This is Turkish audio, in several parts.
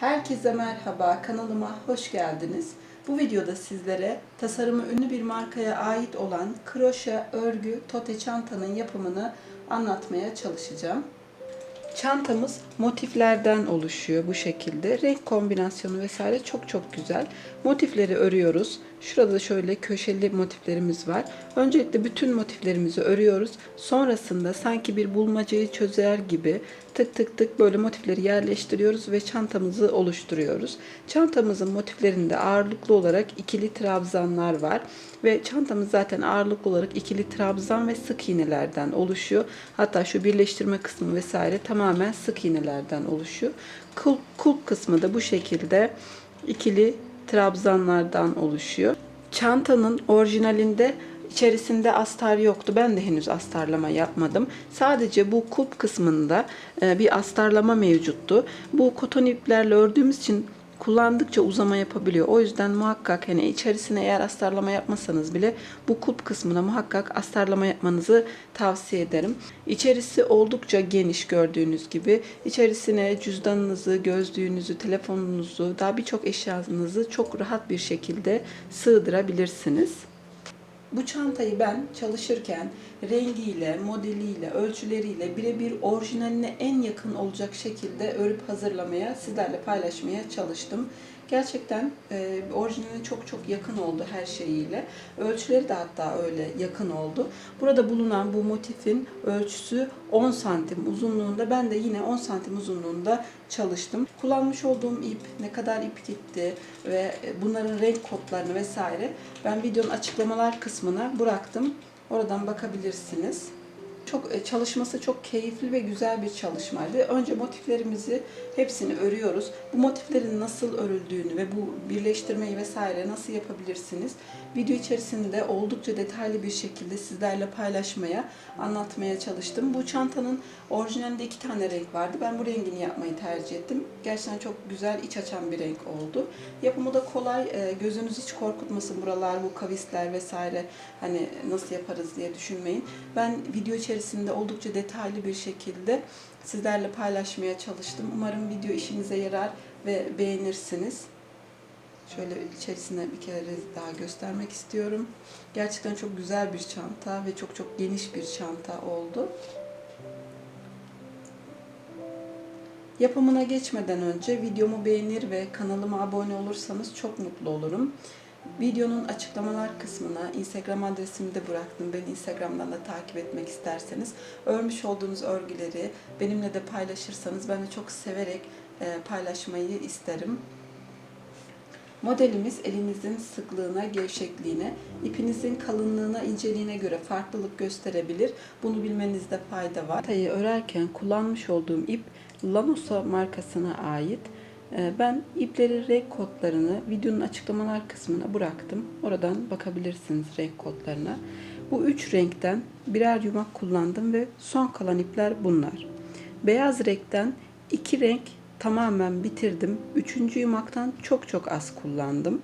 Herkese merhaba, kanalıma hoş geldiniz. Bu videoda sizlere tasarımı ünlü bir markaya ait olan kroşe örgü tote çantanın yapımını anlatmaya çalışacağım. Çantamız motiflerden oluşuyor bu şekilde. Renk kombinasyonu vesaire çok çok güzel. Motifleri örüyoruz. Şurada şöyle köşeli motiflerimiz var. Öncelikle bütün motiflerimizi örüyoruz. Sonrasında sanki bir bulmacayı çözer gibi tık tık tık böyle motifleri yerleştiriyoruz ve çantamızı oluşturuyoruz. Çantamızın motiflerinde ağırlıklı olarak ikili trabzanlar var ve çantamız zaten ağırlıklı olarak ikili trabzan ve sık iğnelerden oluşuyor. Hatta şu birleştirme kısmı vesaire tamamen sık iğnelerden oluşuyor. Kulp, kulp kısmı da bu şekilde ikili trabzanlardan oluşuyor. Çantanın orijinalinde içerisinde astar yoktu. Ben de henüz astarlama yapmadım. Sadece bu kulp kısmında e, bir astarlama mevcuttu. Bu koton iplerle ördüğümüz için kullandıkça uzama yapabiliyor. O yüzden muhakkak hani içerisine eğer astarlama yapmasanız bile bu kulp kısmına muhakkak astarlama yapmanızı tavsiye ederim. İçerisi oldukça geniş gördüğünüz gibi. İçerisine cüzdanınızı, gözlüğünüzü, telefonunuzu, daha birçok eşyanızı çok rahat bir şekilde sığdırabilirsiniz. Bu çantayı ben çalışırken rengiyle, modeliyle, ölçüleriyle birebir orijinaline en yakın olacak şekilde örüp hazırlamaya, sizlerle paylaşmaya çalıştım. Gerçekten e, orijinaline çok çok yakın oldu her şeyiyle. Ölçüleri de hatta öyle yakın oldu. Burada bulunan bu motifin ölçüsü 10 santim uzunluğunda. Ben de yine 10 santim uzunluğunda çalıştım. Kullanmış olduğum ip, ne kadar ip gitti ve bunların renk kodlarını vesaire ben videonun açıklamalar kısmına bıraktım. Oradan bakabilirsiniz. Çok e, çalışması çok keyifli ve güzel bir çalışmaydı. Önce motiflerimizi hepsini örüyoruz. Bu motiflerin nasıl örüldüğünü ve bu birleştirmeyi vesaire nasıl yapabilirsiniz? Video içerisinde oldukça detaylı bir şekilde sizlerle paylaşmaya, anlatmaya çalıştım. Bu çantanın orijinalinde iki tane renk vardı. Ben bu rengini yapmayı tercih ettim. Gerçekten çok güzel, iç açan bir renk oldu. Yapımı da kolay. e, Gözünüz hiç korkutmasın buralar, bu kavisler vesaire hani nasıl yaparız diye düşünmeyin. Ben video içerisinde oldukça detaylı bir şekilde sizlerle paylaşmaya çalıştım. Umarım video işinize yarar ve beğenirsiniz. Şöyle içerisine bir kere daha göstermek istiyorum. Gerçekten çok güzel bir çanta ve çok çok geniş bir çanta oldu. Yapımına geçmeden önce videomu beğenir ve kanalıma abone olursanız çok mutlu olurum. Videonun açıklamalar kısmına Instagram adresimi de bıraktım. Beni Instagram'dan da takip etmek isterseniz örmüş olduğunuz örgüleri benimle de paylaşırsanız ben de çok severek e, paylaşmayı isterim. Modelimiz elinizin sıklığına, gevşekliğine, ipinizin kalınlığına, inceliğine göre farklılık gösterebilir. Bunu bilmenizde fayda var. Tayı örerken kullanmış olduğum ip Lanosa markasına ait. Ee, Ben ipleri renk kodlarını videonun açıklamalar kısmına bıraktım. Oradan bakabilirsiniz renk kodlarına. Bu üç renkten birer yumak kullandım ve son kalan ipler bunlar. Beyaz renkten iki renk tamamen bitirdim. Üçüncü yumaktan çok çok az kullandım.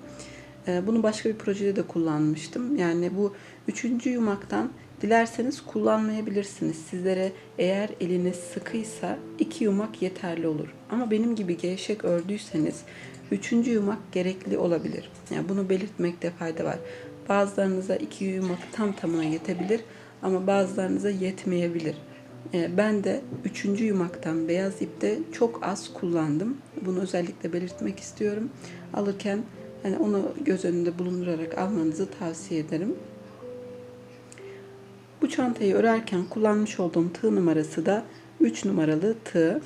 Ee, Bunu başka bir projede de kullanmıştım. Yani bu üçüncü yumaktan dilerseniz kullanmayabilirsiniz. Sizlere eğer eliniz sıkıysa iki yumak yeterli olur. Ama benim gibi gevşek ördüyseniz üçüncü yumak gerekli olabilir. Yani bunu belirtmekte fayda var. Bazılarınıza iki yumak tam tamına yetebilir ama bazılarınıza yetmeyebilir. Ee, Ben de üçüncü yumaktan beyaz ipte çok az kullandım. Bunu özellikle belirtmek istiyorum. Alırken hani onu göz önünde bulundurarak almanızı tavsiye ederim. Bu çantayı örerken kullanmış olduğum tığ numarası da 3 numaralı tığ.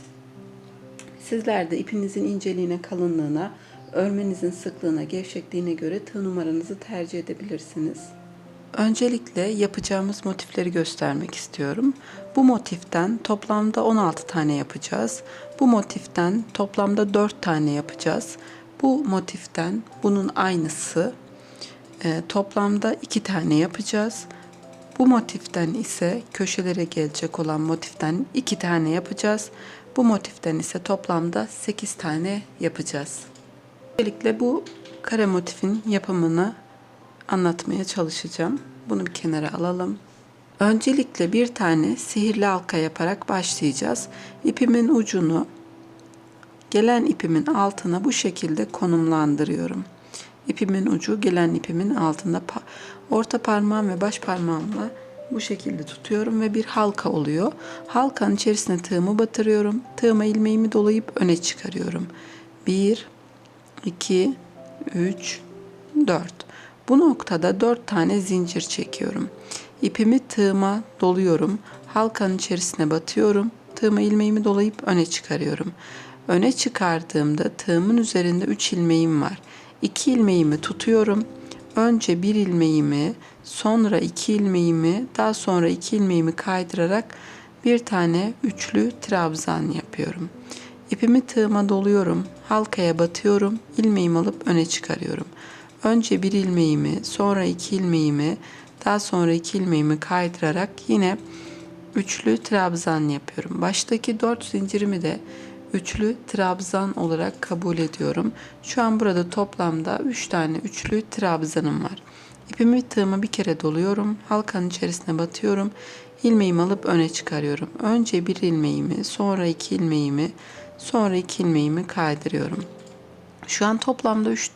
Sizler de ipinizin inceliğine, kalınlığına, örmenizin sıklığına, gevşekliğine göre tığ numaranızı tercih edebilirsiniz. Öncelikle yapacağımız motifleri göstermek istiyorum. Bu motiften toplamda 16 tane yapacağız. Bu motiften toplamda 4 tane yapacağız. Bu motiften bunun aynısı e, toplamda 2 tane yapacağız. Bu motiften ise köşelere gelecek olan motiften 2 tane yapacağız. Bu motiften ise toplamda 8 tane yapacağız. Öncelikle bu kare motifin yapımını anlatmaya çalışacağım. Bunu bir kenara alalım. Öncelikle bir tane sihirli halka yaparak başlayacağız. İpimin ucunu gelen ipimin altına bu şekilde konumlandırıyorum. İpimin ucu gelen ipimin altında orta parmağım ve baş parmağımla bu şekilde tutuyorum ve bir halka oluyor. Halkanın içerisine tığımı batırıyorum. Tığıma ilmeğimi dolayıp öne çıkarıyorum. 1 2 3 4 Bu noktada 4 tane zincir çekiyorum. İpimi tığıma doluyorum. Halkanın içerisine batıyorum. Tığıma ilmeğimi dolayıp öne çıkarıyorum. Öne çıkardığımda tığımın üzerinde 3 ilmeğim var. 2 ilmeğimi tutuyorum. Önce bir ilmeğimi, sonra iki ilmeğimi, daha sonra iki ilmeğimi kaydırarak bir tane üçlü trabzan yapıyorum. İpimi tığıma doluyorum, halkaya batıyorum, ilmeğimi alıp öne çıkarıyorum. Önce bir ilmeğimi, sonra iki ilmeğimi, daha sonra iki ilmeğimi kaydırarak yine üçlü trabzan yapıyorum. Baştaki dört zincirimi de üçlü trabzan olarak kabul ediyorum. Şu an burada toplamda 3 tane üçlü trabzanım var. İpimi tığıma bir kere doluyorum. Halkanın içerisine batıyorum. ilmeğimi alıp öne çıkarıyorum. Önce bir ilmeğimi, sonra iki ilmeğimi, sonra iki ilmeğimi kaydırıyorum. Şu an toplamda 3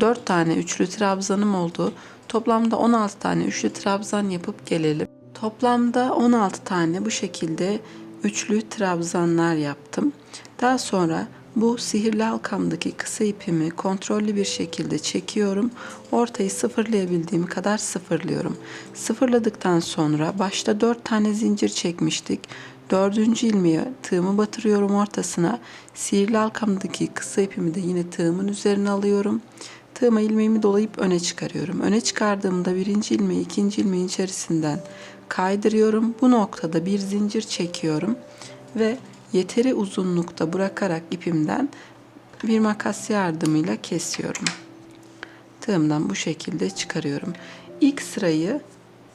4 tane üçlü trabzanım oldu. Toplamda 16 tane üçlü trabzan yapıp gelelim. Toplamda 16 tane bu şekilde üçlü trabzanlar yaptım. Daha sonra bu sihirli halkamdaki kısa ipimi kontrollü bir şekilde çekiyorum. Ortayı sıfırlayabildiğim kadar sıfırlıyorum. Sıfırladıktan sonra başta 4 tane zincir çekmiştik. Dördüncü ilmeği tığımı batırıyorum ortasına. Sihirli halkamdaki kısa ipimi de yine tığımın üzerine alıyorum. Tığıma ilmeğimi dolayıp öne çıkarıyorum. Öne çıkardığımda birinci ilmeği ikinci ilmeğin içerisinden kaydırıyorum. Bu noktada bir zincir çekiyorum ve yeteri uzunlukta bırakarak ipimden bir makas yardımıyla kesiyorum. Tığımdan bu şekilde çıkarıyorum. İlk sırayı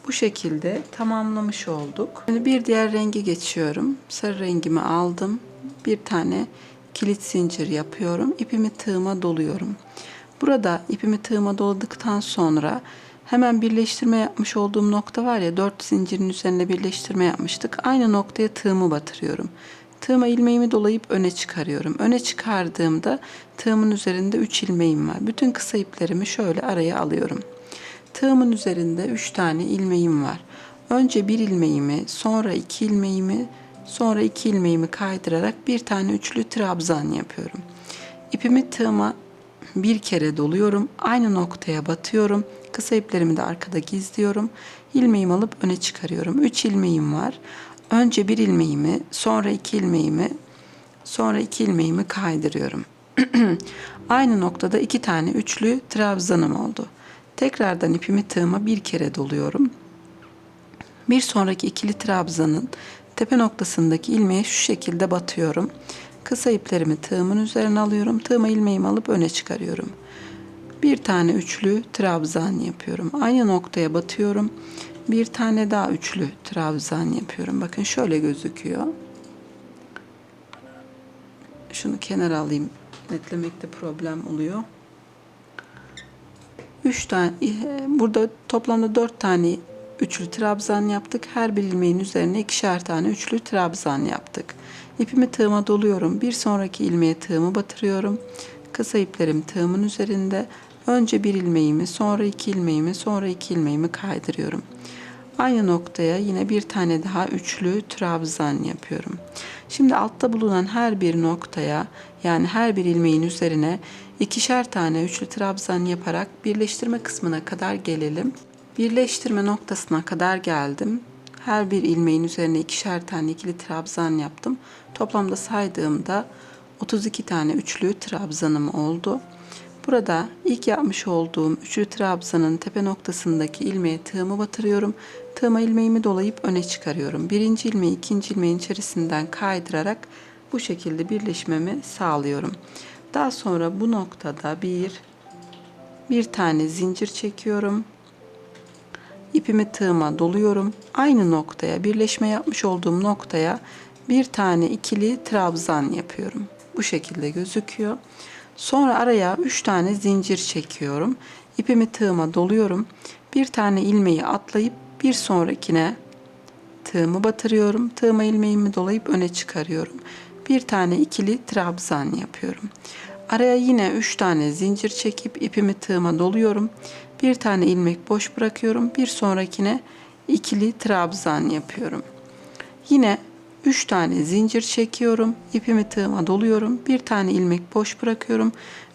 bu şekilde tamamlamış olduk. Şimdi bir diğer rengi geçiyorum. Sarı rengimi aldım. Bir tane kilit zincir yapıyorum. İpimi tığıma doluyorum. Burada ipimi tığıma doladıktan sonra hemen birleştirme yapmış olduğum nokta var ya dört zincirin üzerine birleştirme yapmıştık. Aynı noktaya tığımı batırıyorum. Tığıma ilmeğimi dolayıp öne çıkarıyorum. Öne çıkardığımda tığımın üzerinde 3 ilmeğim var. Bütün kısa iplerimi şöyle araya alıyorum. Tığımın üzerinde 3 tane ilmeğim var. Önce bir ilmeğimi, sonra iki ilmeğimi, sonra iki ilmeğimi kaydırarak bir tane üçlü trabzan yapıyorum. İpimi tığıma bir kere doluyorum. Aynı noktaya batıyorum. Kısa iplerimi de arkada gizliyorum. İlmeğimi alıp öne çıkarıyorum. 3 ilmeğim var. Önce bir ilmeğimi, sonra iki ilmeğimi, sonra iki ilmeğimi kaydırıyorum. Aynı noktada iki tane üçlü trabzanım oldu. Tekrardan ipimi tığıma bir kere doluyorum. Bir sonraki ikili trabzanın tepe noktasındaki ilmeğe şu şekilde batıyorum. Kısa iplerimi tığımın üzerine alıyorum. Tığıma ilmeğimi alıp öne çıkarıyorum. Bir tane üçlü trabzan yapıyorum. Aynı noktaya batıyorum. Bir tane daha üçlü trabzan yapıyorum. Bakın şöyle gözüküyor. Şunu kenara alayım. Netlemekte problem oluyor. 3 tane burada toplamda 4 tane üçlü trabzan yaptık. Her bir ilmeğin üzerine ikişer tane üçlü trabzan yaptık. İpimi tığıma doluyorum. Bir sonraki ilmeğe tığımı batırıyorum. Kısa iplerim tığımın üzerinde. Önce bir ilmeğimi, sonra iki ilmeğimi, sonra iki ilmeğimi kaydırıyorum. Aynı noktaya yine bir tane daha üçlü trabzan yapıyorum. Şimdi altta bulunan her bir noktaya yani her bir ilmeğin üzerine ikişer tane üçlü trabzan yaparak birleştirme kısmına kadar gelelim. Birleştirme noktasına kadar geldim. Her bir ilmeğin üzerine ikişer tane ikili trabzan yaptım. Toplamda saydığımda 32 tane üçlü trabzanım oldu. Burada ilk yapmış olduğum üçlü trabzanın tepe noktasındaki ilmeğe tığımı batırıyorum. Tığıma ilmeğimi dolayıp öne çıkarıyorum. Birinci ilmeği ikinci ilmeğin içerisinden kaydırarak bu şekilde birleşmemi sağlıyorum. Daha sonra bu noktada bir bir tane zincir çekiyorum. İpimi tığıma doluyorum. Aynı noktaya birleşme yapmış olduğum noktaya bir tane ikili trabzan yapıyorum. Bu şekilde gözüküyor. Sonra araya 3 tane zincir çekiyorum. İpimi tığıma doluyorum. Bir tane ilmeği atlayıp bir sonrakine tığımı batırıyorum. Tığıma ilmeğimi dolayıp öne çıkarıyorum. bir tane ikili trabzan yapıyorum. Araya yine 3 tane zincir çekip ipimi tığıma doluyorum. Bir tane ilmek boş bırakıyorum. Bir sonrakine ikili trabzan yapıyorum. Yine 3 tane zincir çekiyorum. ipimi tığıma doluyorum. Bir tane ilmek boş bırakıyorum.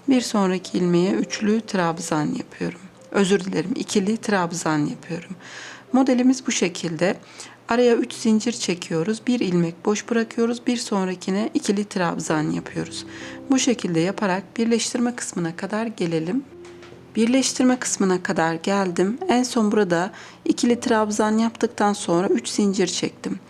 Bir sonraki ilmeğe üçlü trabzan yapıyorum. Özür dilerim ikili trabzan yapıyorum. Modelimiz bu şekilde. Araya 3 zincir çekiyoruz. Bir ilmek boş bırakıyoruz. Bir sonrakine ikili trabzan yapıyoruz. Bu şekilde yaparak birleştirme kısmına kadar gelelim. Birleştirme kısmına kadar geldim. En son burada ikili trabzan yaptıktan sonra 3 zincir çektim.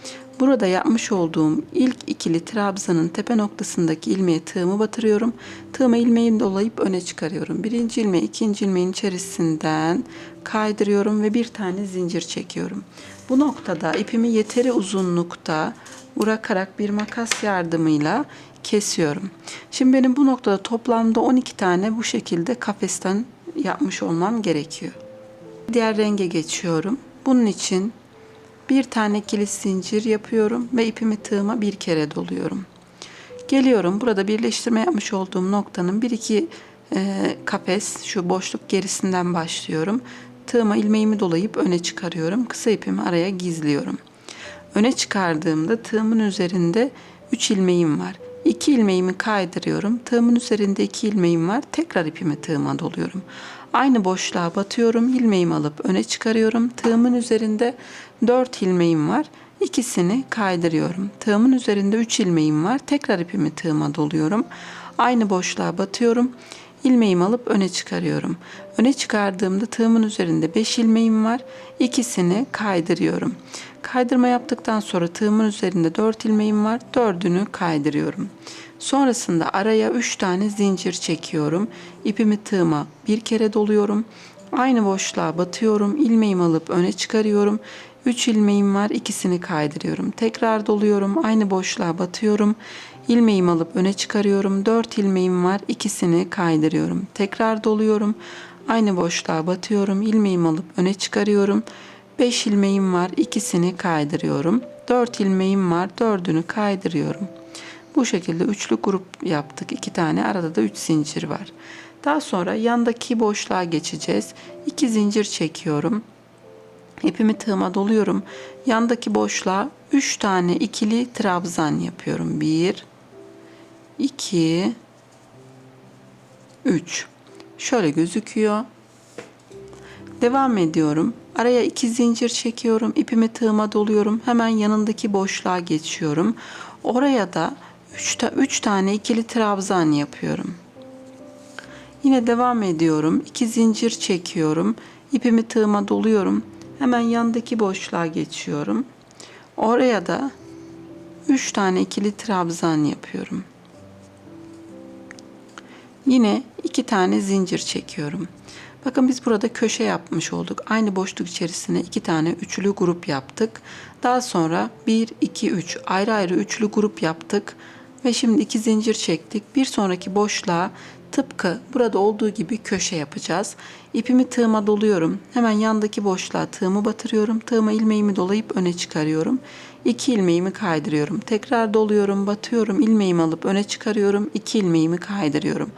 Burada yapmış olduğum ilk ikili trabzanın tepe noktasındaki ilmeğe tığımı batırıyorum. Tığıma ilmeğimi dolayıp öne çıkarıyorum. Birinci ilmeği ikinci ilmeğin içerisinden kaydırıyorum ve bir tane zincir çekiyorum. Bu noktada ipimi yeteri uzunlukta bırakarak bir makas yardımıyla kesiyorum. Şimdi benim bu noktada toplamda 12 tane bu şekilde kafesten yapmış olmam gerekiyor. Diğer renge geçiyorum. Bunun için bir tane kilit zincir yapıyorum ve ipimi tığıma bir kere doluyorum. Geliyorum burada birleştirme yapmış olduğum noktanın bir iki e, kafes şu boşluk gerisinden başlıyorum. Tığıma ilmeğimi dolayıp öne çıkarıyorum. Kısa ipimi araya gizliyorum. Öne çıkardığımda tığımın üzerinde 3 ilmeğim var. 2 ilmeğimi kaydırıyorum. Tığımın üzerinde 2 ilmeğim var. Tekrar ipimi tığıma doluyorum. Aynı boşluğa batıyorum. ilmeğimi alıp öne çıkarıyorum. Tığımın üzerinde 4 ilmeğim var. İkisini kaydırıyorum. Tığımın üzerinde 3 ilmeğim var. Tekrar ipimi tığıma doluyorum. Aynı boşluğa batıyorum. İlmeğimi alıp öne çıkarıyorum. Öne çıkardığımda tığımın üzerinde 5 ilmeğim var. İkisini kaydırıyorum. Kaydırma yaptıktan sonra tığımın üzerinde 4 ilmeğim var. Dördünü kaydırıyorum. Sonrasında araya 3 tane zincir çekiyorum. İpimi tığıma bir kere doluyorum. Aynı boşluğa batıyorum. ilmeğimi alıp öne çıkarıyorum. 3 ilmeğim var. ikisini kaydırıyorum. Tekrar doluyorum. Aynı boşluğa batıyorum. İlmeğimi alıp öne çıkarıyorum. 4 ilmeğim var. ikisini kaydırıyorum. Tekrar doluyorum. Aynı boşluğa batıyorum. ilmeğimi alıp öne çıkarıyorum. 5 ilmeğim var. ikisini kaydırıyorum. 4 ilmeğim var. Dördünü kaydırıyorum. Bu şekilde üçlü grup yaptık. iki tane arada da 3 zincir var. Daha sonra yandaki boşluğa geçeceğiz. 2 zincir çekiyorum. İpimi tığıma doluyorum. Yandaki boşluğa 3 tane ikili trabzan yapıyorum. 1 2 3 Şöyle gözüküyor. Devam ediyorum. Araya 2 zincir çekiyorum. İpimi tığıma doluyorum. Hemen yanındaki boşluğa geçiyorum. Oraya da 3 ta 3 tane ikili trabzan yapıyorum. Yine devam ediyorum. 2 zincir çekiyorum. İpimi tığıma doluyorum. Hemen yandaki boşluğa geçiyorum. Oraya da 3 tane ikili trabzan yapıyorum. Yine 2 tane zincir çekiyorum. Bakın biz burada köşe yapmış olduk. Aynı boşluk içerisine 2 tane üçlü grup yaptık. Daha sonra 1 2 3 ayrı ayrı üçlü grup yaptık ve şimdi 2 zincir çektik. Bir sonraki boşluğa Tıpkı burada olduğu gibi köşe yapacağız. İpimi tığıma doluyorum. Hemen yandaki boşluğa tığımı batırıyorum. Tığıma ilmeğimi dolayıp öne çıkarıyorum. İki ilmeğimi kaydırıyorum. Tekrar doluyorum, batıyorum. ilmeğimi alıp öne çıkarıyorum. İki ilmeğimi kaydırıyorum.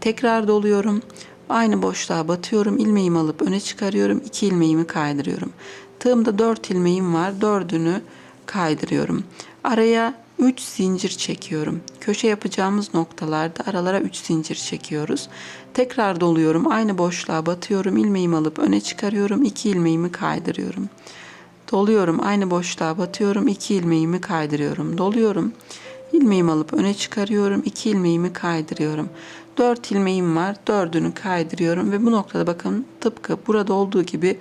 Tekrar doluyorum. Aynı boşluğa batıyorum. ilmeğimi alıp öne çıkarıyorum. İki ilmeğimi kaydırıyorum. Tığımda dört ilmeğim var. Dördünü kaydırıyorum. Araya 3 zincir çekiyorum. Köşe yapacağımız noktalarda aralara 3 zincir çekiyoruz. Tekrar doluyorum. Aynı boşluğa batıyorum. ilmeğimi alıp öne çıkarıyorum. 2 ilmeğimi kaydırıyorum. Doluyorum. Aynı boşluğa batıyorum. 2 ilmeğimi kaydırıyorum. Doluyorum. ilmeğimi alıp öne çıkarıyorum. 2 ilmeğimi kaydırıyorum. 4 ilmeğim var. 4'ünü kaydırıyorum ve bu noktada bakın tıpkı burada olduğu gibi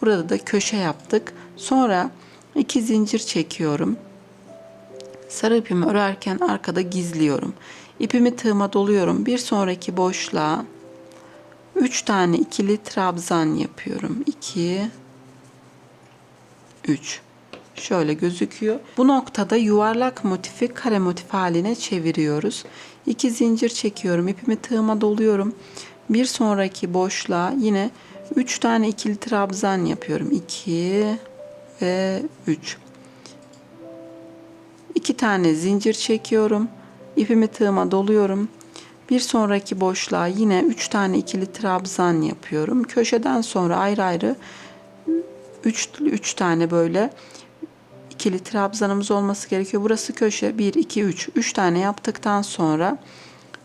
burada da köşe yaptık. Sonra 2 zincir çekiyorum. Sarı ipimi örerken arkada gizliyorum. İpimi tığıma doluyorum. Bir sonraki boşluğa 3 tane ikili trabzan yapıyorum. 2 3 Şöyle gözüküyor. Bu noktada yuvarlak motifi kare motif haline çeviriyoruz. 2 zincir çekiyorum. İpimi tığıma doluyorum. Bir sonraki boşluğa yine 3 tane ikili trabzan yapıyorum. 2 ve 3. 2 tane zincir çekiyorum. İpimi tığıma doluyorum. Bir sonraki boşluğa yine 3 tane ikili trabzan yapıyorum. Köşeden sonra ayrı ayrı 3 3 tane böyle ikili trabzanımız olması gerekiyor. Burası köşe 1 2 3. 3 tane yaptıktan sonra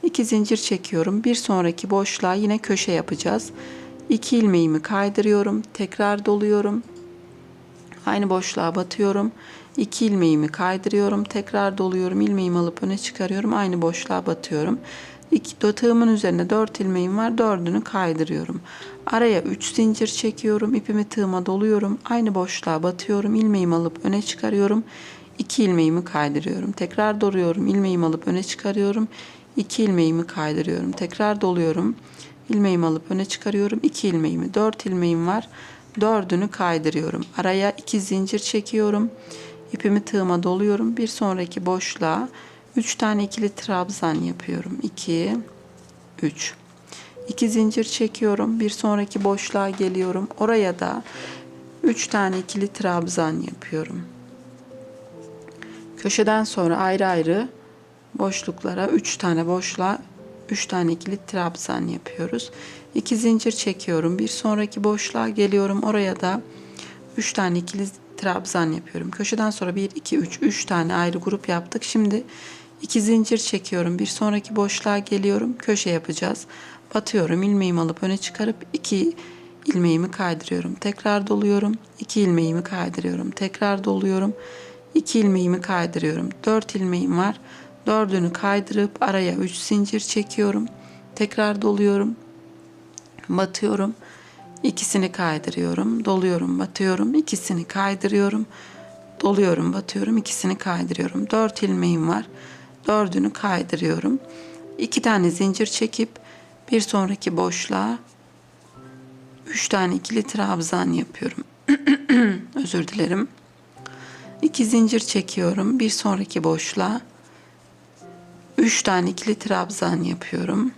2 zincir çekiyorum. Bir sonraki boşluğa yine köşe yapacağız. 2 ilmeğimi kaydırıyorum. Tekrar doluyorum. Aynı boşluğa batıyorum. 2 ilmeğimi kaydırıyorum. Tekrar doluyorum. ilmeğimi alıp öne çıkarıyorum. Aynı boşluğa batıyorum. İki, tığımın üzerinde 4 ilmeğim var. Dördünü kaydırıyorum. Araya 3 zincir çekiyorum. ipimi tığıma doluyorum. Aynı boşluğa batıyorum. ilmeğimi alıp öne çıkarıyorum. 2 ilmeğimi kaydırıyorum. Tekrar doluyorum. ilmeğimi alıp öne çıkarıyorum. 2 ilmeğimi kaydırıyorum. Tekrar doluyorum. ilmeğimi alıp öne çıkarıyorum. 2 ilmeğimi. 4 ilmeğim var. Dördünü kaydırıyorum. Araya 2 zincir çekiyorum. İpimi tığıma doluyorum. Bir sonraki boşluğa 3 tane ikili trabzan yapıyorum. 2 3 2 zincir çekiyorum. Bir sonraki boşluğa geliyorum. Oraya da 3 tane ikili trabzan yapıyorum. Köşeden sonra ayrı ayrı boşluklara 3 tane boşluğa 3 tane ikili trabzan yapıyoruz. 2 zincir çekiyorum. Bir sonraki boşluğa geliyorum. Oraya da 3 tane ikili trabzan yapıyorum. Köşeden sonra 1 2 3 3 tane ayrı grup yaptık. Şimdi 2 zincir çekiyorum. Bir sonraki boşluğa geliyorum. Köşe yapacağız. Batıyorum. ilmeğimi alıp öne çıkarıp 2 ilmeğimi kaydırıyorum. Tekrar doluyorum. 2 ilmeğimi kaydırıyorum. Tekrar doluyorum. 2 ilmeğimi kaydırıyorum. 4 ilmeğim var. Dördünü kaydırıp araya 3 zincir çekiyorum. Tekrar doluyorum. Batıyorum. İkisini kaydırıyorum. Doluyorum, batıyorum. ikisini kaydırıyorum. Doluyorum, batıyorum. ikisini kaydırıyorum. 4 ilmeğim var. Dördünü kaydırıyorum. 2 tane zincir çekip bir sonraki boşluğa 3 tane ikili trabzan yapıyorum. Özür dilerim. 2 zincir çekiyorum. Bir sonraki boşluğa 3 tane ikili trabzan yapıyorum.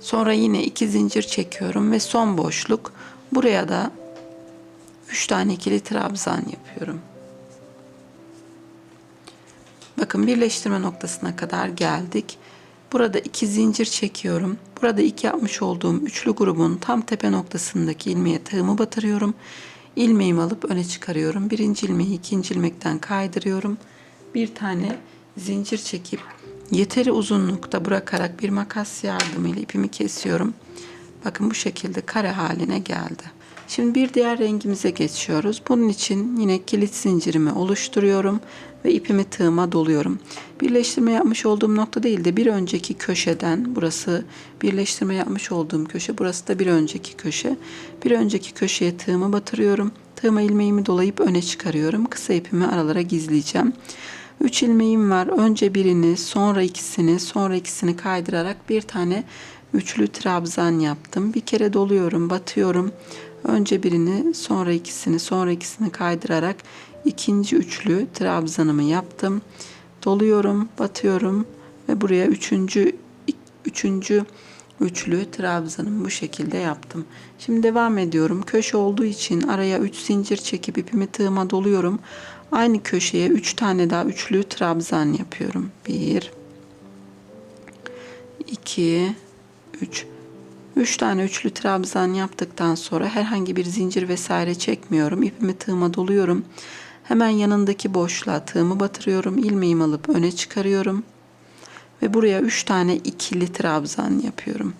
Sonra yine 2 zincir çekiyorum ve son boşluk buraya da 3 tane ikili trabzan yapıyorum. Bakın birleştirme noktasına kadar geldik. Burada iki zincir çekiyorum. Burada ilk yapmış olduğum üçlü grubun tam tepe noktasındaki ilmeğe tığımı batırıyorum. İlmeğimi alıp öne çıkarıyorum. Birinci ilmeği ikinci ilmekten kaydırıyorum. Bir tane zincir çekip yeteri uzunlukta bırakarak bir makas yardımıyla ipimi kesiyorum. Bakın bu şekilde kare haline geldi. Şimdi bir diğer rengimize geçiyoruz. Bunun için yine kilit zincirimi oluşturuyorum ve ipimi tığıma doluyorum. Birleştirme yapmış olduğum nokta değil de bir önceki köşeden burası birleştirme yapmış olduğum köşe. Burası da bir önceki köşe. Bir önceki köşeye tığımı batırıyorum. Tığıma ilmeğimi dolayıp öne çıkarıyorum. Kısa ipimi aralara gizleyeceğim. 3 ilmeğim var. Önce birini, sonra ikisini, sonra ikisini kaydırarak bir tane üçlü trabzan yaptım. Bir kere doluyorum, batıyorum. Önce birini, sonra ikisini, sonra ikisini kaydırarak ikinci üçlü trabzanımı yaptım. Doluyorum, batıyorum ve buraya üçüncü üçüncü üçlü trabzanımı bu şekilde yaptım. Şimdi devam ediyorum. Köşe olduğu için araya 3 zincir çekip ipimi tığıma doluyorum. Aynı köşeye 3 tane daha üçlü trabzan yapıyorum. 1 2 3 3 tane üçlü trabzan yaptıktan sonra herhangi bir zincir vesaire çekmiyorum. İpimi tığıma doluyorum. Hemen yanındaki boşluğa tığımı batırıyorum. ilmeğimi alıp öne çıkarıyorum. Ve buraya 3 tane ikili trabzan yapıyorum.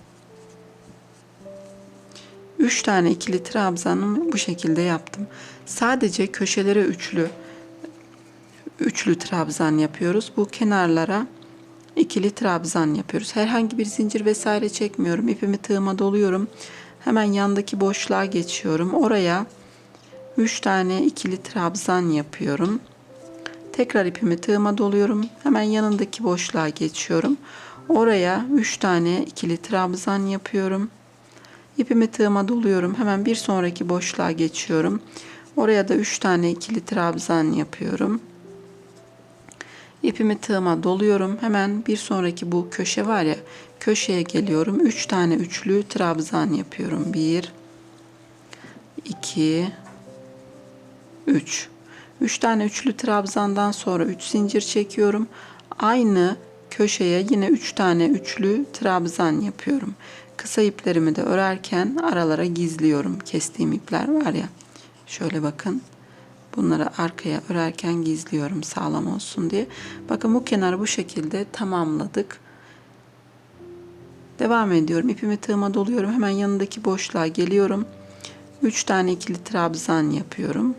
3 tane ikili trabzanımı bu şekilde yaptım. Sadece köşelere üçlü üçlü trabzan yapıyoruz. Bu kenarlara ikili trabzan yapıyoruz. Herhangi bir zincir vesaire çekmiyorum. İpimi tığıma doluyorum. Hemen yandaki boşluğa geçiyorum. Oraya 3 tane ikili trabzan yapıyorum. Tekrar ipimi tığıma doluyorum. Hemen yanındaki boşluğa geçiyorum. Oraya 3 tane ikili trabzan yapıyorum. İpimi tığıma doluyorum. Hemen bir sonraki boşluğa geçiyorum. Oraya da 3 tane ikili trabzan yapıyorum. İpimi tığıma doluyorum. Hemen bir sonraki bu köşe var ya köşeye geliyorum. 3 tane üçlü trabzan yapıyorum. 1 2 3 3 tane üçlü trabzandan sonra 3 zincir çekiyorum. Aynı köşeye yine 3 tane üçlü trabzan yapıyorum. Kısa iplerimi de örerken aralara gizliyorum. Kestiğim ipler var ya. Şöyle bakın. Bunları arkaya örerken gizliyorum sağlam olsun diye. Bakın bu kenarı bu şekilde tamamladık. Devam ediyorum. İpimi tığıma doluyorum. Hemen yanındaki boşluğa geliyorum. 3 tane ikili trabzan yapıyorum.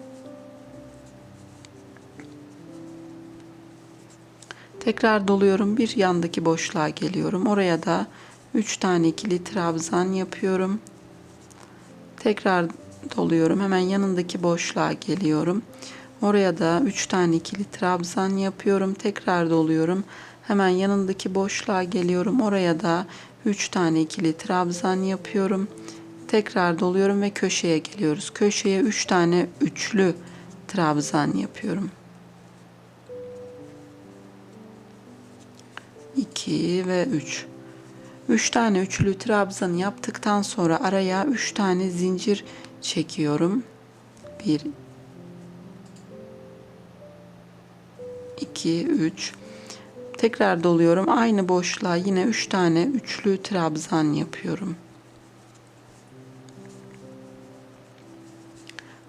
Tekrar doluyorum. Bir yandaki boşluğa geliyorum. Oraya da 3 tane ikili trabzan yapıyorum. Tekrar doluyorum. Hemen yanındaki boşluğa geliyorum. Oraya da 3 tane ikili trabzan yapıyorum. Tekrar doluyorum. Hemen yanındaki boşluğa geliyorum. Oraya da 3 tane ikili trabzan yapıyorum. Tekrar doluyorum ve köşeye geliyoruz. Köşeye 3 tane üçlü trabzan yapıyorum. 2 ve 3. 3 tane üçlü trabzan yaptıktan sonra araya 3 tane zincir çekiyorum. 1 2 3 Tekrar doluyorum. Aynı boşluğa yine 3 tane üçlü trabzan yapıyorum.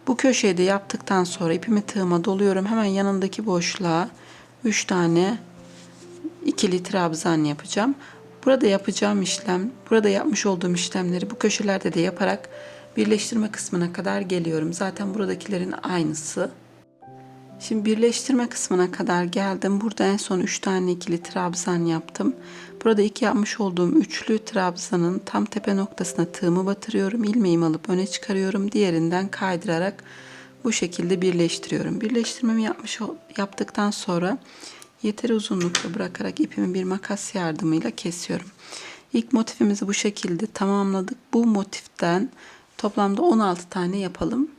Bu köşeyi de yaptıktan sonra ipimi tığıma doluyorum. Hemen yanındaki boşluğa 3 tane ikili trabzan yapacağım. Burada yapacağım işlem, burada yapmış olduğum işlemleri bu köşelerde de yaparak birleştirme kısmına kadar geliyorum. Zaten buradakilerin aynısı. Şimdi birleştirme kısmına kadar geldim. Burada en son 3 tane ikili trabzan yaptım. Burada ilk yapmış olduğum üçlü trabzanın tam tepe noktasına tığımı batırıyorum. İlmeğimi alıp öne çıkarıyorum. Diğerinden kaydırarak bu şekilde birleştiriyorum. Birleştirmemi yapmış yaptıktan sonra yeteri uzunlukta bırakarak ipimi bir makas yardımıyla kesiyorum. İlk motifimizi bu şekilde tamamladık. Bu motiften toplamda 16 tane yapalım.